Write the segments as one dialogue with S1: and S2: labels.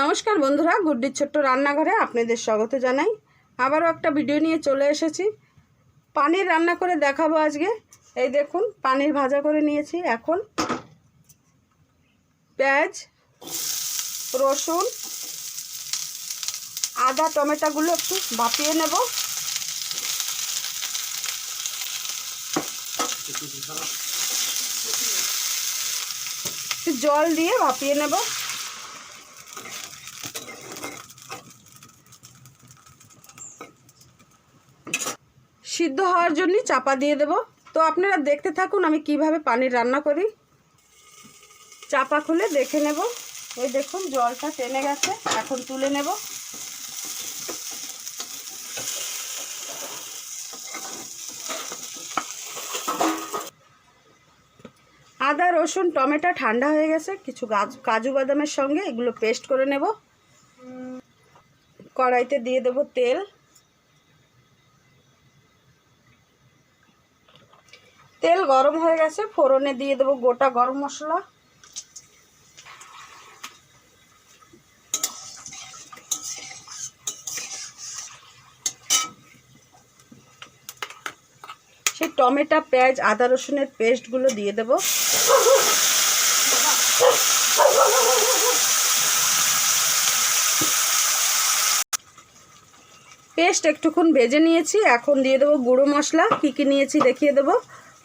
S1: নমস্কার বন্ধুরা, গুড্ডির ছোট্ট রান্নাঘরে আপনাদের স্বাগত জানাই। আবারও একটা ভিডিও নিয়ে চলে এসেছি। পানির রান্না করে দেখাবো আজকে। এই দেখুন, পানির ভাজা করে নিয়েছি এখন। পেঁয়াজ, রসুন, আদা, টমেটোগুলো একটু ভাপিয়ে নেব। জল দিয়ে ভাপিয়ে নেব। সিদ্ধ হওয়ার জন্য চাপা দিয়ে দেব। তো আপনারা দেখতে থাকুন আমি কীভাবে পানির রান্না করি। চাপা খুলে দেখে নেব। ওই দেখুন, জলটা টেনে গেছে। এখন তুলে নেব। আদা, রসুন, টমেটো ঠান্ডা হয়ে গেছে। কিছু কাজু বাদামের সঙ্গে এগুলো পেস্ট করে নেব। কড়াইতে দিয়ে দেব তেল। তেল গরম হয়ে গেছে, ফোড়নে দিয়ে দেবো গোটা গরম মশলা। সেই টমেটো, পেঁয়াজ, আদা রসুনের পেস্টগুলো দিয়ে দেব। পেস্ট একটুক্ষণ ভেজে নিয়েছি, এখন দিয়ে দেবো গুঁড়ো মশলা। কী কী নিয়েছি দেখিয়ে দেবো।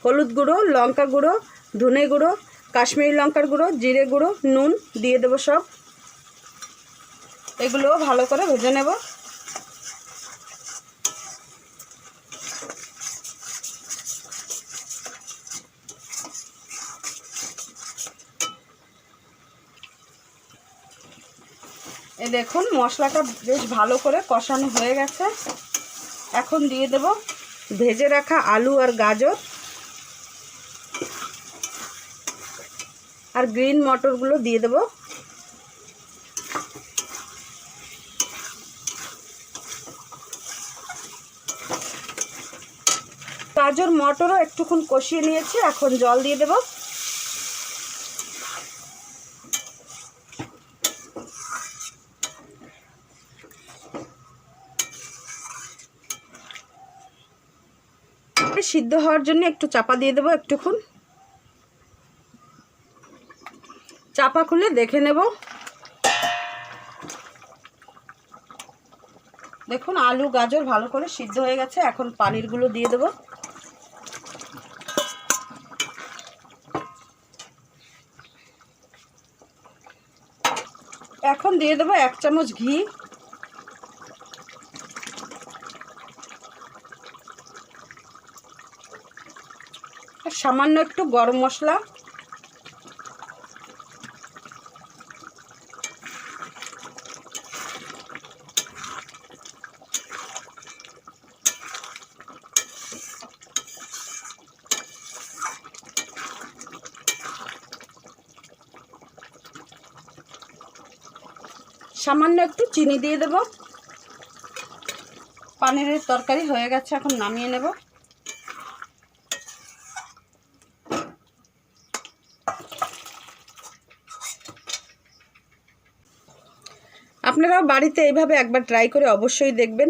S1: হলুদ গুঁড়ো, লঙ্কা গুঁড়ো, ধনে গুঁড়ো, কাশ্মীরি লঙ্কার গুঁড়ো, জিরে গুঁড়ো, নুন দিয়ে দেবো সব। এগুলো ভালো করে ভেজে নেব। এ দেখুন, মশলাটা বেশ ভালো করে কষানো হয়ে গেছে। এখন দিয়ে দেব ভেজে রাখা আলু আর গাজর। আর গ্রিন মটরগুলো দিয়ে দেব। গাজর, মটরও একটুক্ষণ কষিয়ে নিয়েছি, এখন জল দিয়ে দেব। সিদ্ধ হওয়ার জন্য একটু চাপা দিয়ে দেবো একটুক্ষণ। চাপা খুলে দেখে নেব। দেখুন, আলু, গাজর ভালো করে সিদ্ধ হয়ে গেছে। এখন পানিরগুলো দিয়ে দেব। এখন দিয়ে দেবো এক চামচ ঘি। সামান্য একটু গরম মশলা। সামান্য একটু চিনি দিয়ে দেব। পানিরের তরকারি হয়ে গেছে, এখন নামিয়ে নেব। আপনারাও বাড়িতে এইভাবে একবার ট্রাই করে অবশ্যই দেখবেন।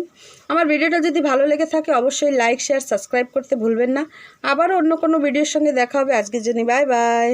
S1: আমার ভিডিওটা যদি ভালো লেগে থাকে, অবশ্যই লাইক শেয়ার সাবস্ক্রাইব করতে ভুলবেন না। আবারও অন্য কোনো ভিডিওর সঙ্গে দেখা হবে। আজকের জন্য বাই বাই